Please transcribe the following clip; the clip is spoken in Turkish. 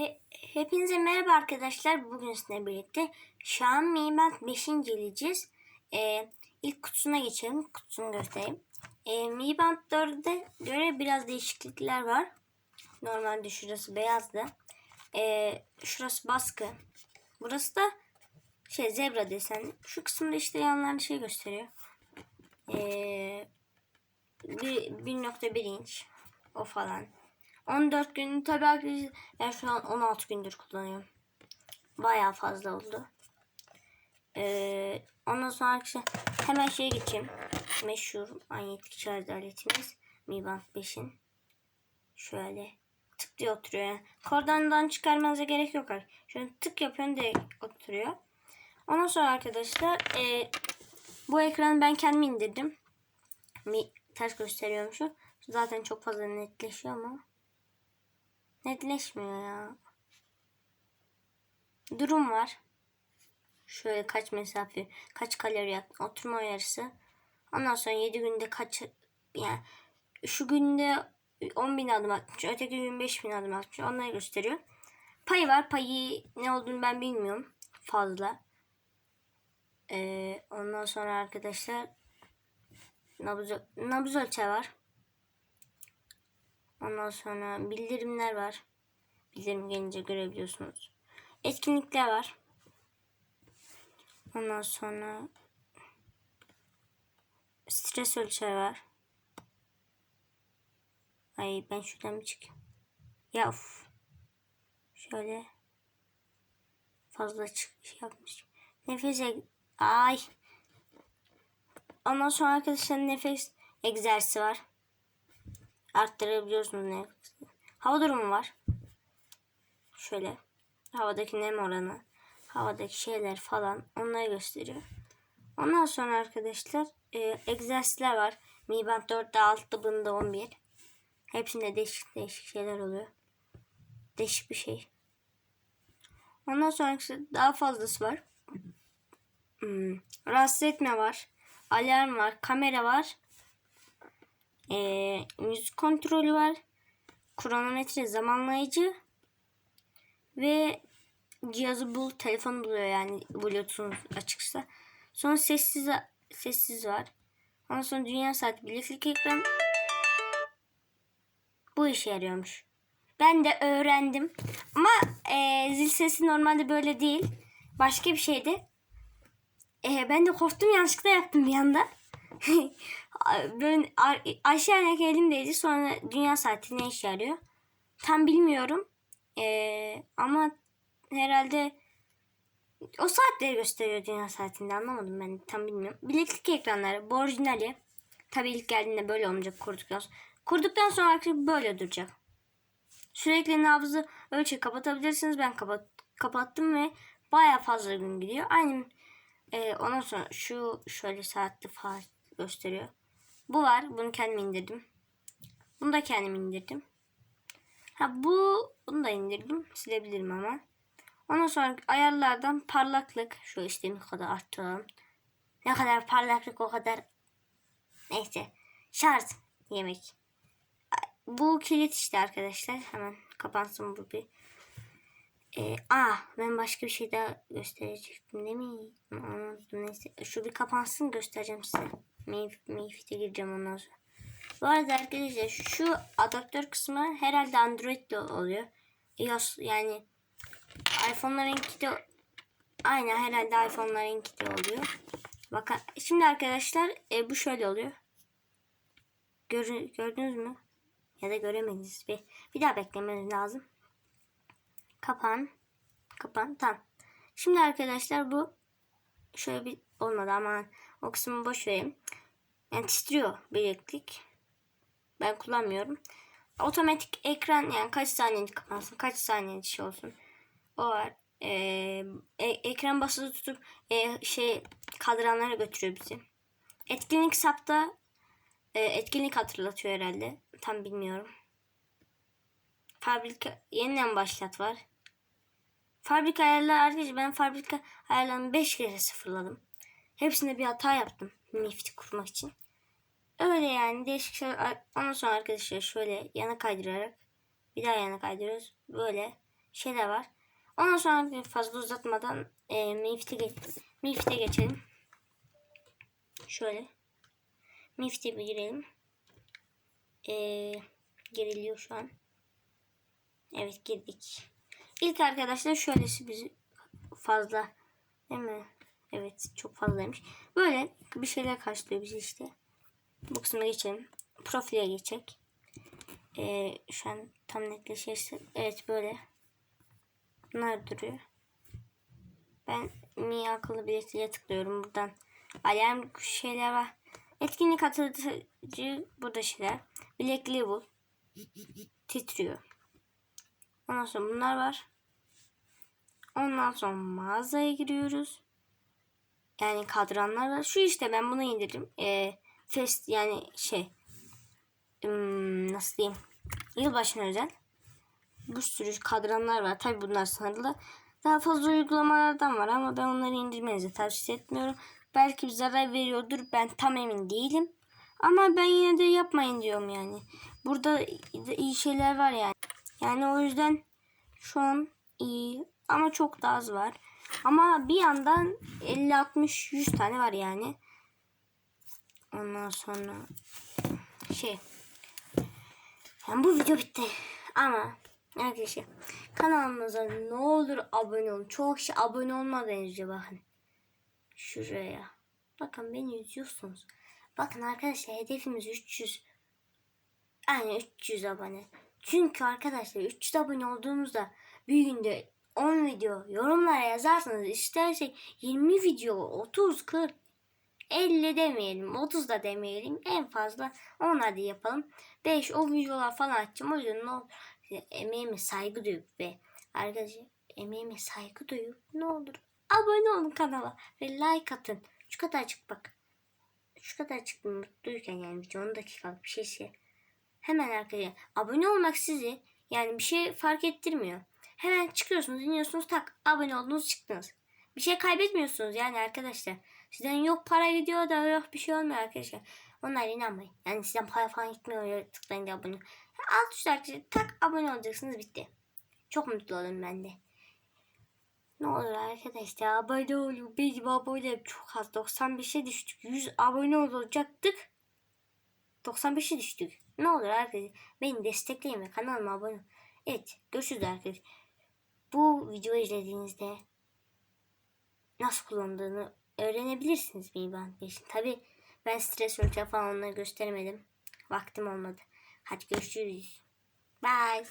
He- hepinize merhaba arkadaşlar. Bugün sizinle birlikte Xiaomi Band 5'i inceleyeceğiz. Ee, ilk kutusuna geçelim. Kutusunu göstereyim. Ee, Mi Band 4'e göre biraz değişiklikler var. Normalde şurası beyazdı. Ee, şurası baskı. Burası da şey zebra desenli. Şu kısımda işte yanlarında şey gösteriyor. Ee, bir- 1.1 inç o falan. 14 gün tabii arkadaşlar ben şu an 16 gündür kullanıyorum. Bayağı fazla oldu. Ee, ondan sonra hemen şeye geçeyim. Meşhur manyetik şarj aletimiz Mi Band 5'in. Şöyle tık diye oturuyor. Yani. Kordandan çıkarmanıza gerek yok. arkadaşlar. Şöyle tık yapıyorsun direkt oturuyor. Ondan sonra arkadaşlar e, bu ekranı ben kendim indirdim. Mi, ters gösteriyorum şu. Zaten çok fazla netleşiyor ama. Netleşmiyor ya. Durum var. Şöyle kaç mesafe, kaç kalori yaktın, oturma uyarısı. Ondan sonra 7 günde kaç, yani şu günde 10 bin adım atmış, öteki gün 5 bin adım atmış. Onları gösteriyor. Payı var. Payı ne olduğunu ben bilmiyorum. Fazla. Ee, ondan sonra arkadaşlar nabız, nabız ölçer var. Ondan sonra bildirimler var. Bildirim gelince görebiliyorsunuz. Etkinlikler var. Ondan sonra stres ölçer var. Ay ben şuradan bir çıkayım. Ya of. Şöyle fazla çık şey yapmış. Nefes ay. Ondan sonra arkadaşlar nefes egzersizi var. Arttırabiliyorsunuz nefesi. Hava durumu var. Şöyle havadaki nem oranı, havadaki şeyler falan onları gösteriyor. Ondan sonra arkadaşlar e, egzersizler var. Mi Band 4'te 6'da bunda 11. Hepsinde değişik değişik şeyler oluyor. Değişik bir şey. Ondan sonra daha fazlası var. Hmm, rahatsız etme var. Alarm var. Kamera var. Ee, müzik kontrolü var. Kronometre zamanlayıcı. Ve cihazı bul, telefonu buluyor yani Bluetooth açıksa. Sonra sessiz sessiz var. Ondan sonra dünya saati bileklik ekran. Bu işe yarıyormuş. Ben de öğrendim. Ama e, zil sesi normalde böyle değil. Başka bir şeydi. E, ben de korktum yanlışlıkla yaptım bir anda. ben a- aşağı inerken elimdeydi. Sonra dünya saati ne işe yarıyor? Tam bilmiyorum. E, ama herhalde o saatleri gösteriyor dünya saatinde anlamadım ben tam bilmiyorum. Bileklik ekranları bu orijinali. Tabii ilk geldiğinde böyle olmayacak kurduktan sonra. Kurduktan sonra arkadaşlar böyle duracak. Sürekli nabzı ölçü kapatabilirsiniz. Ben kapat, kapattım ve baya fazla gün gidiyor. Aynı e, ondan sonra şu şöyle saatli falan gösteriyor. Bu var. Bunu kendim indirdim. Bunu da kendim indirdim. Ha bu bunu da indirdim. Silebilirim ama. Ondan sonra ayarlardan parlaklık. Şu istediğim kadar arttıralım. Ne kadar parlaklık o kadar. Neyse. Şarj. Yemek. Bu kilit işte arkadaşlar. Hemen kapansın bu bir. Ee, aa ben başka bir şey daha gösterecektim değil mi? Neyse. Şu bir kapansın göstereceğim size. Mayfit'e gireceğim ondan sonra. Bu arada arkadaşlar şu adaptör kısmı herhalde Android'de oluyor. iOS yani iPhone'larınki de aynen herhalde iPhone'larınki de oluyor. Bakın şimdi arkadaşlar e, bu şöyle oluyor. Gör, gördünüz mü? Ya da göremediniz. Bir, bir daha beklemeniz lazım. Kapan. Kapan. Tamam. Şimdi arkadaşlar bu şöyle bir olmadı ama o kısmı boş vereyim. Yani titriyor bileklik. Ben kullanmıyorum. Otomatik ekran yani kaç saniyede kapansın, kaç saniyede şey olsun. O var. Ee, e- ekran basılı tutup e, şey kadranlara götürüyor bizi. Etkinlik sapta e, etkinlik hatırlatıyor herhalde. Tam bilmiyorum. Fabrika yeniden başlat var. Fabrika ayarları arkadaşlar ben fabrika ayarlarını 5 kere sıfırladım. Hepsinde bir hata yaptım. Mifti kurmak için. Öyle yani değişik. Ondan sonra arkadaşlar şöyle yana kaydırarak bir daha yana kaydırıyoruz. Böyle şeyler var. Ondan sonra fazla uzatmadan e, Mift'e geç, Mift'e geçelim. Şöyle. Mift'e bir girelim. E, giriliyor şu an. Evet girdik. İlk arkadaşlar şöylesi bizi fazla değil mi? Evet çok fazlaymış. Böyle bir şeyler karşılıyor bizi işte. Bu kısma geçelim. Profile geçecek. Ee, şu an tam netleşirse. Evet böyle. Bunlar duruyor. Ben Mi akıllı biletiyle tıklıyorum buradan. Alarm şeyler var. Etkinlik hatırlatıcı burada şeyler. Black Label. Titriyor. Ondan sonra bunlar var. Ondan sonra mağazaya giriyoruz. Yani kadranlar var. Şu işte ben bunu indirdim. Ee, fest yani şey nasıl diyeyim yılbaşına özel bir sürü kadranlar var. Tabi bunlar sınırlı. Daha fazla uygulamalardan var ama ben onları indirmenizi tavsiye etmiyorum. Belki bir zarar veriyordur. Ben tam emin değilim. Ama ben yine de yapmayın diyorum yani. Burada iyi şeyler var yani. Yani o yüzden şu an iyi ama çok da az var. Ama bir yandan 50 60 100 tane var yani. Ondan sonra şey yani bu video bitti. Ama arkadaşlar kanalımıza ne olur abone olun. Çok kişi abone olmadan önce bakın. Şuraya. Bakın beni izliyorsunuz. Bakın arkadaşlar hedefimiz 300. Yani 300 abone. Çünkü arkadaşlar 300 abone olduğumuzda bir günde 10 video yorumlara yazarsanız istersek 20 video 30 40 50 demeyelim 30 da demeyelim en fazla 10 hadi yapalım. 5 o videolar falan açacağım. O yüzden ne olur? Emeğime saygı duyup ve arkadaşlar emeğime saygı duyup ne olur? Abone olun kanala ve like atın. Şu kadarcık bak. Şu kadarcık mutluyken yani video 10 dakikalık bir şeyse. Hemen arkadaşlar abone olmak sizi yani bir şey fark ettirmiyor. Hemen çıkıyorsunuz, iniyorsunuz, tak abone oldunuz, çıktınız. Bir şey kaybetmiyorsunuz yani arkadaşlar. Sizden yok para gidiyor da yok bir şey olmuyor arkadaşlar. Onlar inanmayın. Yani sizden para falan gitmiyor tıklayın da abone. Alt arkadaşlar tak abone olacaksınız bitti. Çok mutlu olun ben de. Ne olur arkadaşlar abone olun. Benim abone çok az. 95'e düştük. 100 abone olacaktık. 95'e düştük. Ne olur arkadaşlar beni destekleyin ve kanalıma abone olun. Evet görüşürüz arkadaşlar bu videoyu izlediğinizde nasıl kullandığını öğrenebilirsiniz Mi Band 5'in. Tabi ben stres ölçer falan onları gösteremedim. Vaktim olmadı. Hadi görüşürüz. Bye.